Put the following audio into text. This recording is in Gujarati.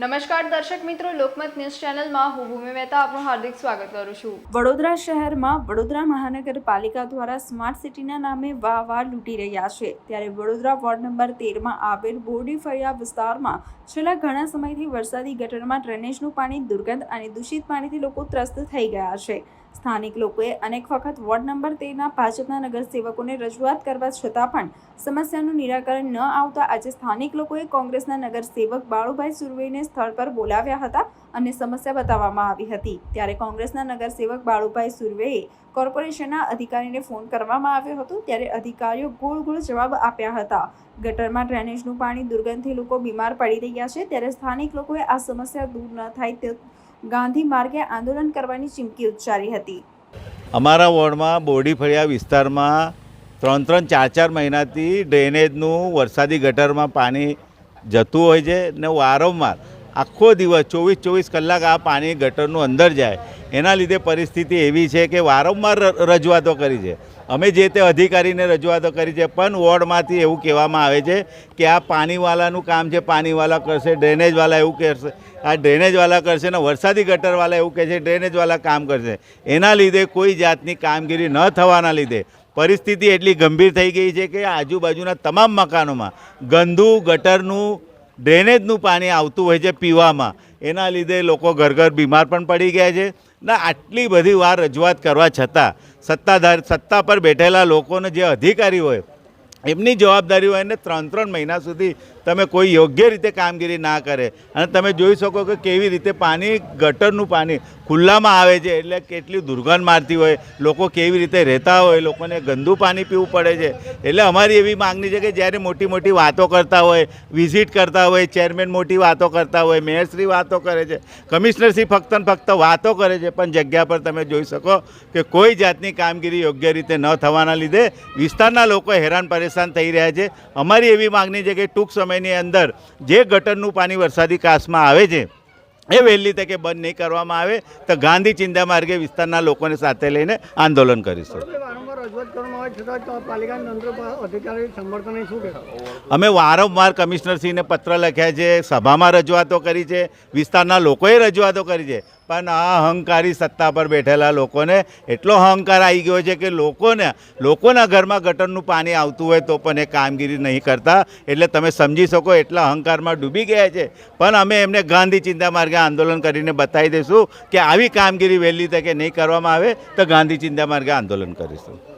નમસ્કાર દર્શક મિત્રો, લોકમત ન્યૂઝ ચેનલમાં હું ભૂમિ મહેતા આપનું હાર્દિક સ્વાગત કરું છું. વડોદરા શહેરમાં વડોદરા મહાનગરપાલિકા દ્વારા સ્માર્ટ સિટીના નામે વાહ લૂંટી રહ્યા છે. ત્યારે વડોદરા વોર્ડ નંબર તેરમાં આવેલ બોરડી ફળિયા વિસ્તારમાં છેલ્લા ઘણા સમયથી વરસાદી ગટરમાં ડ્રેનેજનું પાણી, દુર્ગંધ અને દૂષિત પાણીથી લોકો ત્રસ્ત થઈ ગયા છે. સ્થાનિક લોકોએ અનેક વખત વોર્ડ નંબર તેરના ભાજપના નગરસેવકોને રજૂઆત કરવા છતાં પણ સમસ્યાનું નિરાકરણ ન આવતા આજે સ્થાનિક લોકોએ કોંગ્રેસના નગરસેવક બાળુભાઈ સુરવેને સ્થળ પર બોલાવ્યા હતા અને સમસ્યા બતાવવામાં આવી હતી. ત્યારે કોંગ્રેસના નગરસેવક બાળુભાઈ સુરવેએ કોર્પોરેશનના અધિકારીને ફોન કરવામાં આવ્યો હતો, ત્યારે અધિકારીઓ ગોળ ગોળ જવાબ આપ્યા હતા. ગટરમાં ડ્રેનેજનું પાણી દુર્ગંધથી લોકો બીમાર પડી રહ્યા છે, ત્યારે સ્થાનિક લોકોએ આ સમસ્યા દૂર ન થાય તે ગાંધી માર્ગે આંદોલન કરવાની ચીમકી ઉચ્ચારી હતી. અમારા વોર્ડમાં બોડી ફળિયા વિસ્તારમાં ત્રણ ત્રણ ચાર ચાર મહિનાથી ડ્રેનેજનું વરસાદી ગટરમાં પાણી જતું હોય છે ને વારંવાર આખો દિવસ ચોવીસ ચોવીસ કલાક આ પાણી ગટરનું અંદર જાય. એના લીધે પરિસ્થિતિ એવી છે કે વારંવાર રજૂઆતો કરી છે. અમે જે તે અધિકારીને રજૂઆતો કરી છે, પણ વોર્ડમાંથી એવું કહેવામાં આવે છે કે આ પાણીવાલાનું કામ છે, પાણીવાલા કરશે, ડ્રેનેજવાલા એવું કરશે, આ ડ્રેનેજવાલા કરશે ને વરસાદી ગટરવાલા એવું કહે છે, ડ્રેનેજવાલા કામ કરશે. એના લીધે કોઈ જાતની કામગીરી ન થવાના લીધે પરિસ્થિતિ એટલી ગંભીર થઈ ગઈ છે કે આજુબાજુના તમામ મકાનોમાં ગંદુ ગટરનું, ડ્રેનેજનું પાણી આવતું હોય છે પીવામાં. એના લીધે લોકો ઘર ઘર બીમાર પણ પડી ગયા છે. ના, આટલી બધી વાર રજૂઆત કરવા છતાં સત્તાધાર સત્તા પર બેઠેલા લોકોને જે અધિકારી હોય એમની જવાબદારી હોય ને ત્રણ ત્રણ મહિના સુધી તમે કોઈ યોગ્ય રીતે કામગીરી ના કરે. અને તમે જોઈ શકો કે કેવી રીતે પાણી, ગટરનું પાણી ખુલ્લામાં આવે છે, એટલે કેટલી દુર્ગંધ મારતી હોય, લોકો કેવી રીતે રહેતા હોય, લોકોને ગંદુ પાણી પીવું પડે છે. એટલે અમારી એવી માગણી છે કે જ્યારે મોટી મોટી વાતો કરતા હોય, વિઝિટ કરતા હોય, ચેરમેન મોટી વાતો કરતા હોય મેયરશ્રી વાતો કરે છે કમિશનરશ્રી ફક્ત ફક્ત વાતો કરે છે, પણ જગ્યા પર તમે જોઈ શકો કે કોઈ જાતની કામગીરી યોગ્ય રીતે ન થવાના લીધે વિસ્તારના લોકો હેરાન પરેશાન થઈ રહ્યા છે. અમારી એવી માગણી છે કે ટૂંક સમયની અંદર જે ગટરનું પાણી વરસાદી કાસમાં આવે છે, એ વહેલી તકે બંધ નહીં કરવામાં આવે. તો ગાંધી ચિંતા માર્ગે વિસ્તારના લોકોને સાથે લઈને આંદોલન કરીશું. અમે વારંવાર કમિશનરશ્રીને પત્ર લખ્યા છે, સભામાં રજૂઆતો કરી છે, વિસ્તારના લોકોએ રજૂઆતો કરી છે. પણ આ અહંકારી સત્તા પર બેઠેલા લોકોને એટલો અહંકાર આવી ગયો છે કે લોકોને, લોકોના ઘરમાં ગટરનું પાણી આવતું હોય તો પણ એ કામગીરી નહીં કરતા. એટલે તમે સમજી શકો એટલા અહંકારમાં ડૂબી ગયા છે. પણ અમે એમને ગાંધી ચિંતા માર્ગે આંદોલન કરીને બતાવી દઈશું કે આવી કામગીરી વહેલી તકે નહીં કરવામાં આવે તો ગાંધી ચિંતા માર્ગે આંદોલન કરીશું.